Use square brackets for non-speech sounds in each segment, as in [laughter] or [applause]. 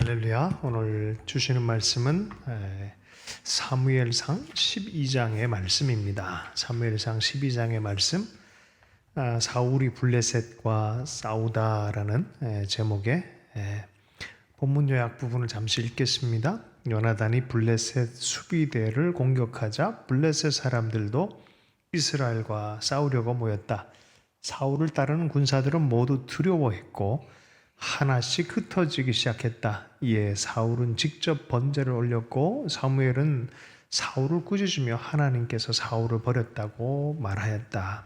할렐루야. 오늘 주시는 말씀은 에, 사무엘상 12장의 말씀입니다. 사무엘상 12장의 말씀. 아, 사울이 블레셋과 싸우다라는 에, 제목의 에, 본문 요약 부분을 잠시 읽겠습니다. 요나단이 블레셋 수비대를 공격하자 블레셋 사람들도 이스라엘과 싸우려고 모였다. 사울을 따르는 군사들은 모두 두려워했고 하나씩 흩어지기 시작했다. 이에 사울은 직접 번제를 올렸고 사무엘은 사울을 꾸짖으며 하나님께서 사울을 버렸다고 말하였다.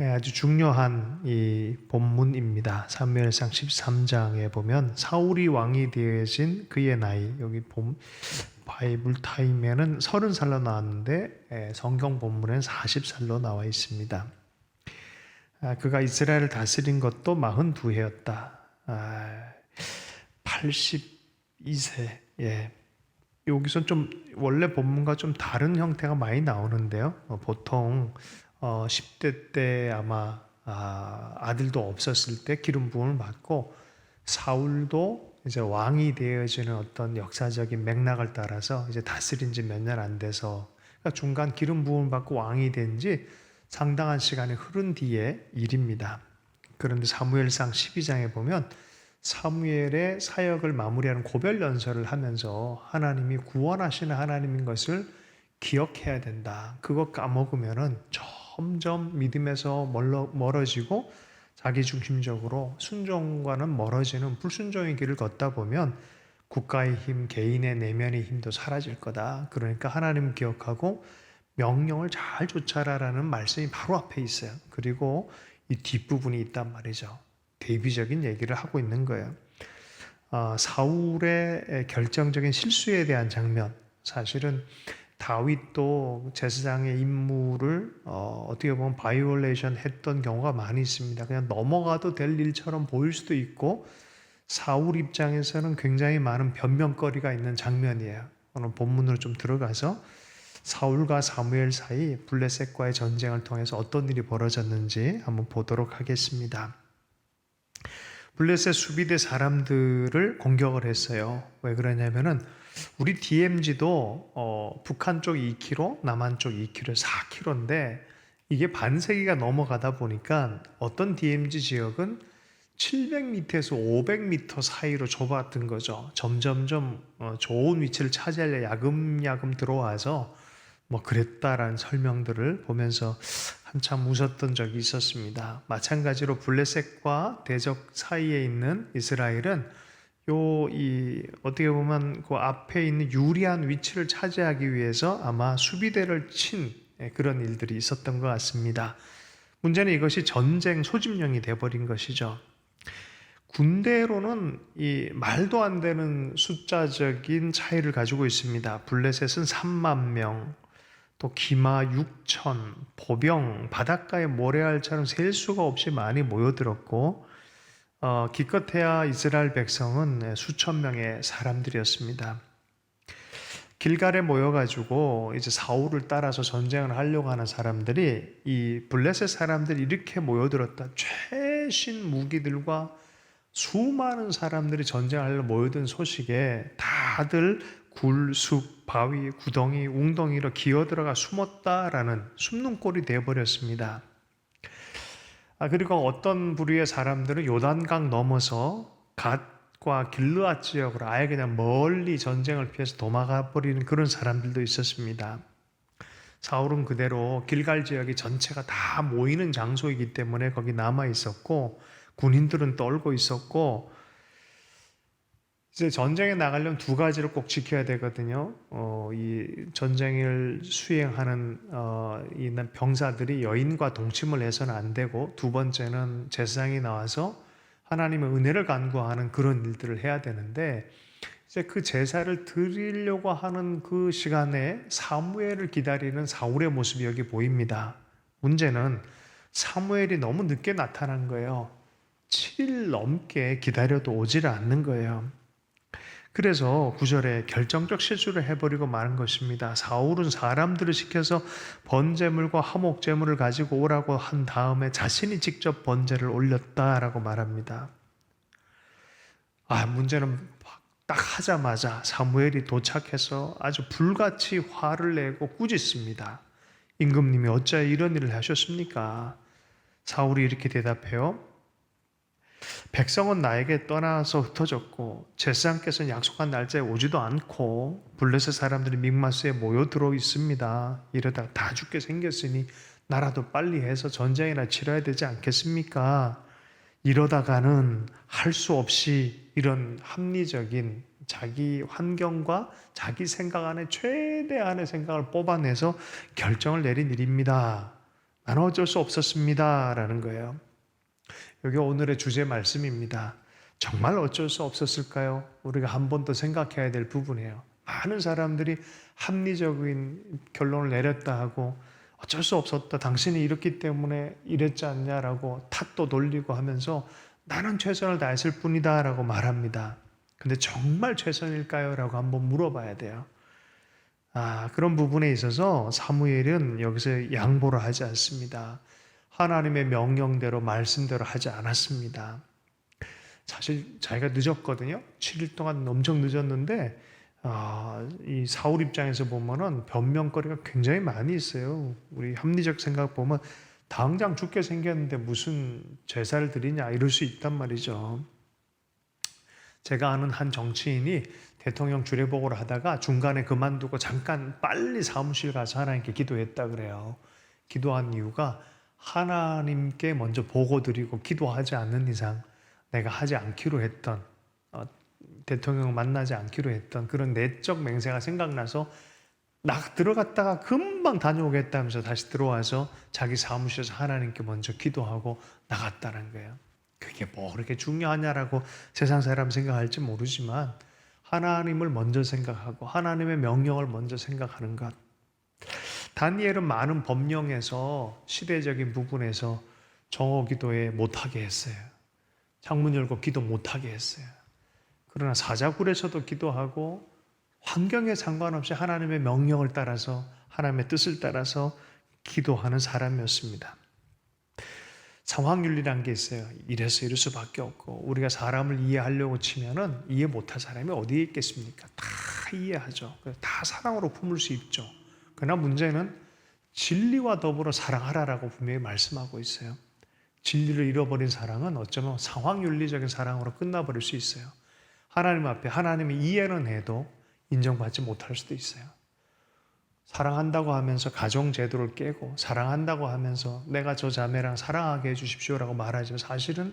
예, 아주 중요한 이 본문입니다. 사무엘상 13장에 보면 사울이 왕이 되어진 그의 나이 여기 봄 바이블 타임에는 30살로 나왔는데 예, 성경 본문엔 40살로 나와 있습니다. 아, 그가 이스라엘을 다스린 것도 42해였다. 아, 82세. 예. 여기서 좀 원래 본문과 좀 다른 형태가 많이 나오는데요. 어, 보통 어, 10대 때 아마 아, 아들도 없었을 때 기름 부음을 받고 사울도 이제 왕이 되어지는 어떤 역사적인 맥락을 따라서 이제 다스린 지 몇 년 안 돼서 그러니까 중간 기름 부음을 받고 왕이 된 지 상당한 시간이 흐른 뒤의 일입니다. 그런데 사무엘상 12장에 보면 사무엘의 사역을 마무리하는 고별 연설을 하면서 하나님이 구원하시는 하나님인 것을 기억해야 된다. 그거 까먹으면은 점점 믿음에서 멀어, 멀어지고 자기 중심적으로 순종과는 멀어지는 불순종의 길을 걷다 보면 국가의 힘, 개인의 내면의 힘도 사라질 거다. 그러니까 하나님 기억하고 명령을 잘 쫓아라라는 말씀이 바로 앞에 있어요. 그리고 이 뒷부분이 있단 말이죠. 대비적인 얘기를 하고 있는 거예요. 아, 사울의 결정적인 실수에 대한 장면. 사실은 다윗도 제사장의 임무를 어, 어떻게 보면 바이올레이션 했던 경우가 많이 있습니다. 그냥 넘어가도 될 일처럼 보일 수도 있고 사울 입장에서는 굉장히 많은 변명거리가 있는 장면이에요. 오늘 본문으로 좀 들어가서 사울과 사무엘 사이 블레셋과의 전쟁을 통해서 어떤 일이 벌어졌는지 한번 보도록 하겠습니다. 블레셋 수비대 사람들을 공격을 했어요. 왜 그러냐면은 우리 DMZ도 어, 북한 쪽 2km, 남한 쪽 2km, 4km인데 이게 반세기가 넘어가다 보니까 어떤 DMZ 지역은 700m에서 500m 사이로 좁았던 거죠. 점점점 어, 좋은 위치를 차지하려 야금야금 들어와서 뭐 그랬다라는 설명들을 보면서 한참 웃었던 적이 있었습니다. 마찬가지로 블레셋과 대적 사이에 있는 이스라엘은 요 이 어떻게 보면 그 앞에 있는 유리한 위치를 차지하기 위해서 아마 수비대를 친 예, 그런 일들이 있었던 것 같습니다. 문제는 이것이 전쟁 소집령이 돼버린 것이죠. 군대로는 이 말도 안 되는 숫자적인 차이를 가지고 있습니다. 블레셋은 3만 명, 또 기마 6천, 보병, 바닷가의 모래알처럼 셀 수가 없이 많이 모여들었고 어, 기껏해야 이스라엘 백성은 수천 명의 사람들이었습니다. 길갈에 모여가지고 이제 사울을 따라서 전쟁을 하려고 하는 사람들이 이 블레셋 사람들이 이렇게 모여들었다. 최신 무기들과 수많은 사람들이 전쟁하려 모여든 소식에 다들 굴, 숲, 바위, 구덩이, 웅덩이로 기어들어가 숨었다라는 숨는 꼴이 되어버렸습니다. 아, 그리고 어떤 부류의 사람들은 요단강 넘어서 갓과 길르앗 지역으로 아예 그냥 멀리 전쟁을 피해서 도망가 버리는 그런 사람들도 있었습니다. 사울은 그대로 길갈 지역이 전체가 다 모이는 장소이기 때문에 거기 남아 있었고 군인들은 떨고 있었고 이제 전쟁에 나가려면 두 가지를 꼭 지켜야 되거든요. 어, 이 전쟁을 수행하는 어, 이 병사들이 여인과 동침을 해서는 안 되고 두 번째는 제사장이 나와서 하나님의 은혜를 간구하는 그런 일들을 해야 되는데 이제 그 제사를 드리려고 하는 그 시간에 사무엘을 기다리는 사울의 모습이 여기 보입니다. 문제는 사무엘이 너무 늦게 나타난 거예요. 7일 넘게 기다려도 오지를 않는 거예요. 그래서 구절에 결정적 실수를 해버리고 마는 것입니다. 사울은 사람들을 시켜서 번제물과 화목제물을 가지고 오라고 한 다음에 자신이 직접 번제를 올렸다라고 말합니다. 아, 문제는 딱 하자마자 사무엘이 도착해서 아주 불같이 화를 내고 꾸짖습니다. 임금님이 어찌 이런 일을 하셨습니까? 사울이 이렇게 대답해요. 백성은 나에게 떠나서 흩어졌고 제사장께서는 약속한 날짜에 오지도 않고 블레셋 사람들이 믹마스에 모여 들어 있습니다. 이러다가 다 죽게 생겼으니 나라도 빨리 해서 전쟁이나 치러야 되지 않겠습니까? 이러다가는 할 수 없이 이런 합리적인 자기 환경과 자기 생각 안에 최대한의 생각을 뽑아내서 결정을 내린 일입니다. 나는 어쩔 수 없었습니다. 라는 거예요. 여기 오늘의 주제 말씀입니다. 정말 어쩔 수 없었을까요? 우리가 한 번 더 생각해야 될 부분이에요. 많은 사람들이 합리적인 결론을 내렸다 하고 어쩔 수 없었다. 당신이 이렇기 때문에 이랬지 않냐라고 탓도 돌리고 하면서 나는 최선을 다했을 뿐이다 라고 말합니다. 근데 정말 최선일까요? 라고 한번 물어봐야 돼요. 아, 그런 부분에 있어서 사무엘은 여기서 양보를 하지 않습니다. 하나님의 명령대로 말씀대로 하지 않았습니다. 사실 자기가 늦었거든요. 7일 동안 엄청 늦었는데 아, 이 사울 입장에서 보면은 변명거리가 굉장히 많이 있어요. 우리 합리적 생각 보면 당장 죽게 생겼는데 무슨 제사를 드리냐 이럴 수 있단 말이죠. 제가 아는 한 정치인이 대통령 주례복을 하다가 중간에 그만두고 잠깐 빨리 사무실 가서 하나님께 기도했다 그래요. 기도한 이유가 하나님께 먼저 보고 드리고 기도하지 않는 이상 내가 하지 않기로 했던 어, 대통령을 만나지 않기로 했던 그런 내적 맹세가 생각나서 나 들어갔다가 금방 다녀오겠다면서 다시 들어와서 자기 사무실에서 하나님께 먼저 기도하고 나갔다는 거예요. 그게 뭐 그렇게 중요하냐라고 세상 사람 생각할지 모르지만 하나님을 먼저 생각하고 하나님의 명령을 먼저 생각하는 것. 다니엘은 많은 법령에서 시대적인 부분에서 정오 기도에 못하게 했어요. 창문 열고 기도 못하게 했어요. 그러나 사자굴에서도 기도하고 환경에 상관없이 하나님의 명령을 따라서 하나님의 뜻을 따라서 기도하는 사람이었습니다. 상황윤리란 게 있어요. 이래서 이럴 수밖에 없고 우리가 사람을 이해하려고 치면은 이해 못할 사람이 어디에 있겠습니까? 다 이해하죠. 다 사랑으로 품을 수 있죠. 그러나 문제는 진리와 더불어 사랑하라라고 분명히 말씀하고 있어요. 진리를 잃어버린 사랑은 어쩌면 상황윤리적인 사랑으로 끝나버릴 수 있어요. 하나님 앞에 하나님이 이해는 해도 인정받지 못할 수도 있어요. 사랑한다고 하면서 가정 제도를 깨고 사랑한다고 하면서 내가 저 자매랑 사랑하게 해주십시오라고 말하지만 사실은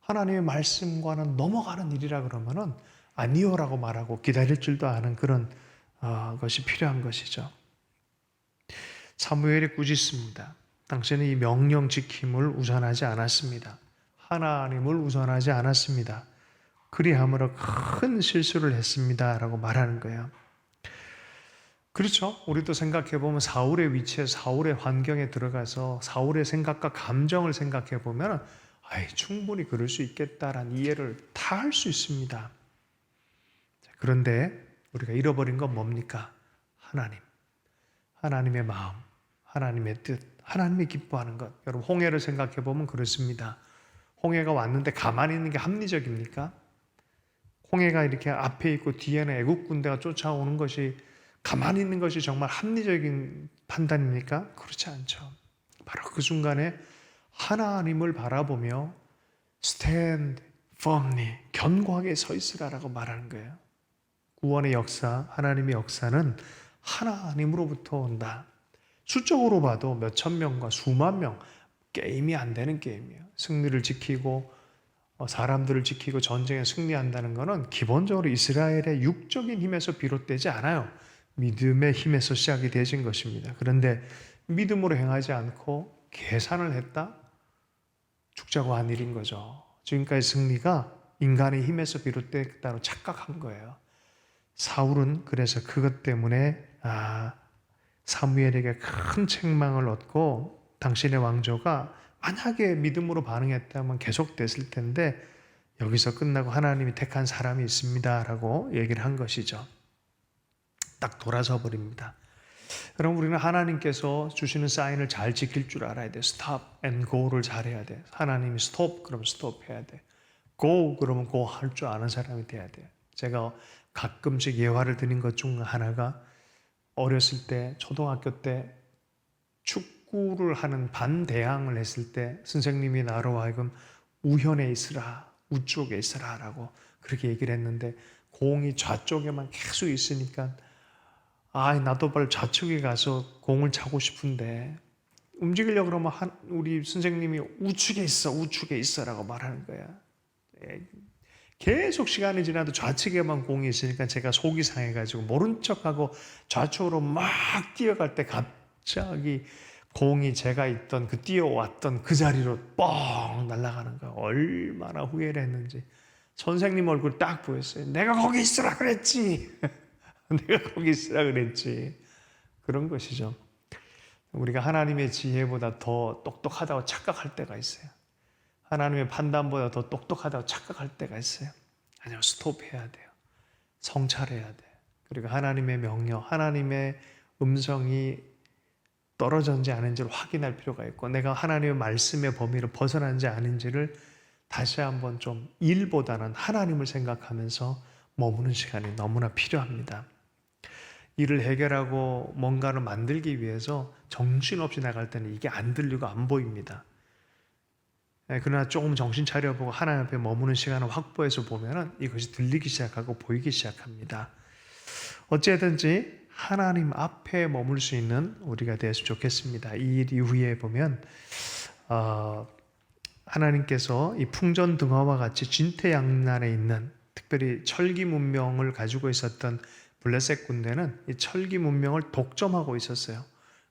하나님의 말씀과는 넘어가는 일이라 그러면은 아니요라고 말하고 기다릴 줄도 아는 그런 어, 것이 필요한 것이죠. 사무엘이 꾸짖습니다. 당신은 이 명령 지킴을 우선하지 않았습니다. 하나님을 우선하지 않았습니다. 그리함으로 큰 실수를 했습니다 라고 말하는 거예요. 그렇죠. 우리도 생각해 보면 사울의 위치에 사울의 환경에 들어가서 사울의 생각과 감정을 생각해 보면 아이 충분히 그럴 수 있겠다라는 이해를 다 할 수 있습니다. 그런데 우리가 잃어버린 건 뭡니까? 하나님. 하나님의 마음, 하나님의 뜻, 하나님이 기뻐하는 것. 여러분 홍해를 생각해 보면 그렇습니다. 홍해가 왔는데 가만히 있는 게 합리적입니까? 홍해가 이렇게 앞에 있고 뒤에는 애국 군대가 쫓아오는 것이 가만히 있는 것이 정말 합리적인 판단입니까? 그렇지 않죠. 바로 그 순간에 하나님을 바라보며 stand firmly 견고하게 서 있으라라고 말하는 거예요. 구원의 역사, 하나님의 역사는 하나님으로부터 온다. 수적으로 봐도 몇천 명과 수만 명 게임이 안 되는 게임이에요. 승리를 지키고 어, 사람들을 지키고 전쟁에 승리한다는 것은 기본적으로 이스라엘의 육적인 힘에서 비롯되지 않아요. 믿음의 힘에서 시작이 되진 것입니다. 그런데 믿음으로 행하지 않고 계산을 했다? 죽자고 한 일인 거죠. 지금까지 승리가 인간의 힘에서 비롯됐다고 착각한 거예요. 사울은 그래서 그것 때문에 아, 사무엘에게 큰 책망을 얻고 당신의 왕조가 만약에 믿음으로 반응했다면 계속됐을 텐데 여기서 끝나고 하나님이 택한 사람이 있습니다라고 얘기를 한 것이죠. 딱 돌아서 버립니다. 여러분 우리는 하나님께서 주시는 사인을 잘 지킬 줄 알아야 돼. stop and go를 잘해야 돼. 하나님이 stop 그러면 stop 해야 돼. go 그러면 go 할줄 아는 사람이 돼야 돼. 제가 가끔씩 예화를 드린 것 중 하나가 어렸을 때 초등학교 때 축구를 하는 반대항을 했을 때 선생님이 나로 하여금 우현에 있으라 우쪽에 있으라 라고 그렇게 얘기를 했는데 공이 좌쪽에만 계속 있으니까 아 나도 빨리 좌측에 가서 공을 차고 싶은데 움직이려고 그러면 한, 우리 선생님이 우측에 있어 우측에 있어라고 말하는 거야. 예, 계속 시간이 지나도 좌측에만 공이 있으니까 제가 속이 상해가지고 모른 척하고 좌측으로 막 뛰어갈 때 갑자기 공이 제가 있던 그 뛰어왔던 그 자리로 뻥 날아가는 거야. 얼마나 후회를 했는지. 선생님 얼굴 딱 보였어요. 내가 거기 있으라 그랬지. [laughs] 내가 거기 있으라 그랬지. 그런 것이죠. 우리가 하나님의 지혜보다 더 똑똑하다고 착각할 때가 있어요. 하나님의 판단보다 더 똑똑하다고 착각할 때가 있어요. 아니요, 스톱해야 돼요. 성찰해야 돼. 그리고 하나님의 명령, 하나님의 음성이 떨어졌는지 아닌지를 확인할 필요가 있고, 내가 하나님의 말씀의 범위를 벗어난지 아닌지를 다시 한번 좀 일보다는 하나님을 생각하면서 머무는 시간이 너무나 필요합니다. 일을 해결하고 뭔가를 만들기 위해서 정신없이 나갈 때는 이게 안 들리고 안 보입니다. 예, 그러나 조금 정신 차려보고 하나님 앞에 머무는 시간을 확보해서 보면은 이것이 들리기 시작하고 보이기 시작합니다. 어찌든지 하나님 앞에 머물 수 있는 우리가 되었으면 좋겠습니다. 이 일 이후에 보면 어, 하나님께서 이 풍전 등화와 같이 진태양난에 있는 특별히 철기 문명을 가지고 있었던 블레셋 군대는 이 철기 문명을 독점하고 있었어요.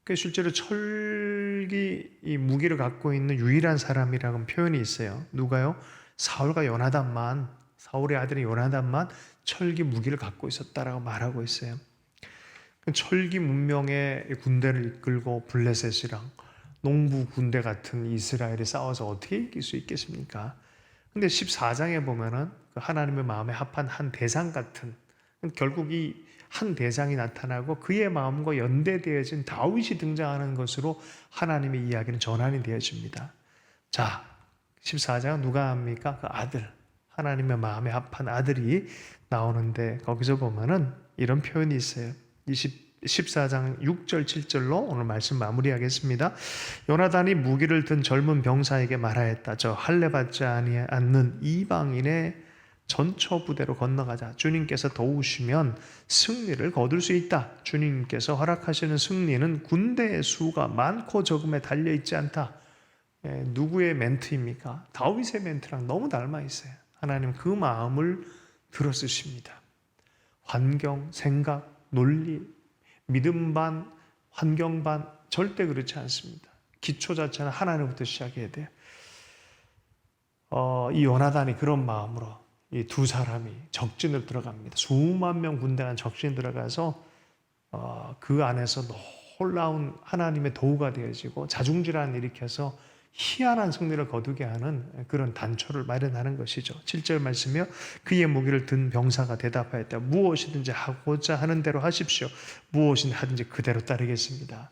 그 실제로 철기 이 무기를 갖고 있는 유일한 사람이라는 표현이 있어요. 누가요? 사울과 요나단만 사울의 아들인 요나단만 철기 무기를 갖고 있었다라고 말하고 있어요. 그 철기 문명의 군대를 이끌고 블레셋이랑 농부 군대 같은 이스라엘이 싸워서 어떻게 이길 수 있겠습니까? 근데 14장에 보면은 그 하나님의 마음에 합한 한 대상 같은 결국 이 한 대상이 나타나고 그의 마음과 연대되어진 다윗이 등장하는 것으로 하나님의 이야기는 전환이 되어집니다. 자, 14장 누가 합니까? 그 아들. 하나님의 마음에 합한 아들이 나오는데 거기서 보면은 이런 표현이 있어요. 20 14장 6절 7절로 오늘 말씀 마무리하겠습니다. 요나단이 무기를 든 젊은 병사에게 말하였다. 저 할례 받지 않는 이방인의 전처 부대로 건너가자. 주님께서 도우시면 승리를 거둘 수 있다. 주님께서 허락하시는 승리는 군대의 수가 많고 적음에 달려 있지 않다. 예, 누구의 멘트입니까? 다윗의 멘트랑 너무 닮아 있어요. 하나님 그 마음을 들어쓰십니다. 환경, 생각, 논리, 믿음 반, 환경 반 절대 그렇지 않습니다. 기초 자체는 하나님부터 시작해야 돼요. 어, 이 요나단이 그런 마음으로 이 두 사람이 적진을 들어갑니다. 수만 명 군대가 적진 들어가서 어, 그 안에서 놀라운 하나님의 도우가 되어지고 자중질환을 일으켜서 희한한 승리를 거두게 하는 그런 단초를 마련하는 것이죠. 7절 말씀이요. 그의 무기를 든 병사가 대답하였다. 무엇이든지 하고자 하는 대로 하십시오. 무엇이든 하든지 그대로 따르겠습니다.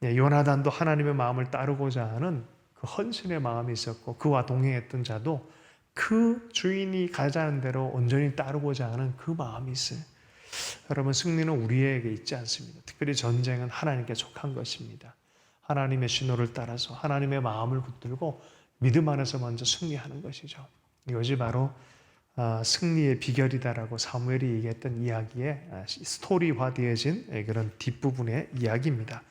네, 요나단도 하나님의 마음을 따르고자 하는 그 헌신의 마음이 있었고 그와 동행했던 자도 그 주인이 가자는 대로 온전히 따르고자 하는 그 마음이 있어요. 여러분 승리는 우리에게 있지 않습니다. 특별히 전쟁은 하나님께 속한 것입니다. 하나님의 신호를 따라서 하나님의 마음을 붙들고 믿음 안에서 먼저 승리하는 것이죠. 이것이 바로 아, 승리의 비결이다라고 사무엘이 얘기했던 이야기의 아, 스토리화되어진 그런 뒷부분의 이야기입니다.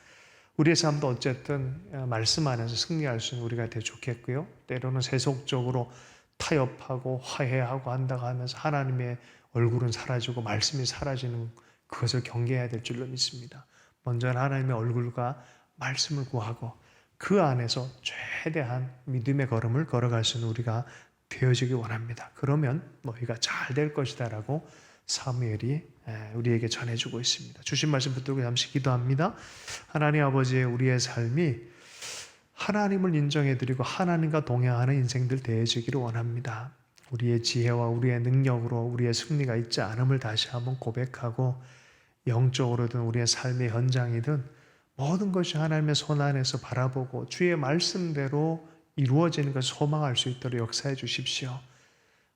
우리의 삶도 어쨌든 아, 말씀 안에서 승리할 수 있는 우리가 되어 좋겠고요. 때로는 세속적으로 타협하고 화해하고 한다고 하면서 하나님의 얼굴은 사라지고 말씀이 사라지는 그것을 경계해야 될 줄로 믿습니다. 먼저 하나님의 얼굴과 말씀을 구하고 그 안에서 최대한 믿음의 걸음을 걸어갈 수 있는 우리가 되어지기 원합니다. 그러면 너희가 잘 될 것이다라고 사무엘이 우리에게 전해주고 있습니다. 주신 말씀 붙들고 잠시 기도합니다. 하나님 아버지의 우리의 삶이 하나님을 인정해드리고 하나님과 동행하는 인생들 되어지기를 원합니다. 우리의 지혜와 우리의 능력으로 우리의 승리가 있지 않음을 다시 한번 고백하고 영적으로든 우리의 삶의 현장이든 모든 것이 하나님의 손 안에서 바라보고 주의 말씀대로 이루어지는 것을 소망할 수 있도록 역사해 주십시오.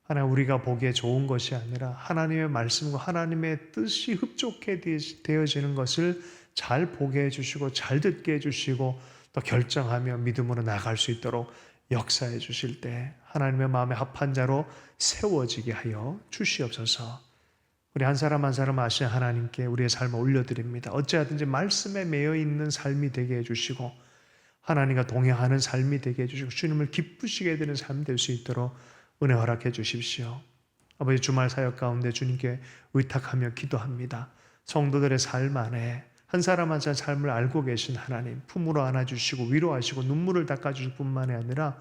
하나님 우리가 보기에 좋은 것이 아니라 하나님의 말씀과 하나님의 뜻이 흡족해 되어지는 것을 잘 보게 해주시고 잘 듣게 해주시고 또 결정하며 믿음으로 나갈 수 있도록 역사해 주실 때 하나님의 마음에 합한 자로 세워지게 하여 주시옵소서. 우리 한 사람 한 사람 아신 하나님께 우리의 삶을 올려드립니다. 어찌하든지 말씀에 매여 있는 삶이 되게 해주시고 하나님과 동행하는 삶이 되게 해주시고 주님을 기쁘시게 되는 삶될수 있도록 은혜 허락해 주십시오. 아버지 주말 사역 가운데 주님께 의탁하며 기도합니다. 성도들의 삶 안에 한 사람 한 사람 삶을 알고 계신 하나님 품으로 안아주시고 위로하시고 눈물을 닦아주실 뿐만이 아니라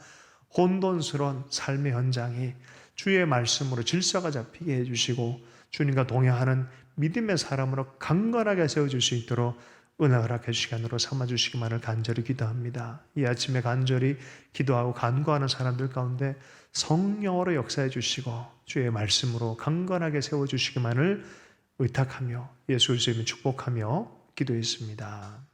혼돈스러운 삶의 현장이 주의 말씀으로 질서가 잡히게 해주시고 주님과 동행하는 믿음의 사람으로 강건하게 세워줄 수 있도록 은혜 허락해 시간으로 삼아주시기만을 간절히 기도합니다. 이 아침에 간절히 기도하고 간구하는 사람들 가운데 성령으로 역사해 주시고 주의 말씀으로 강건하게 세워주시기만을 의탁하며 예수 그리스도의 축복하며 기도했습니다.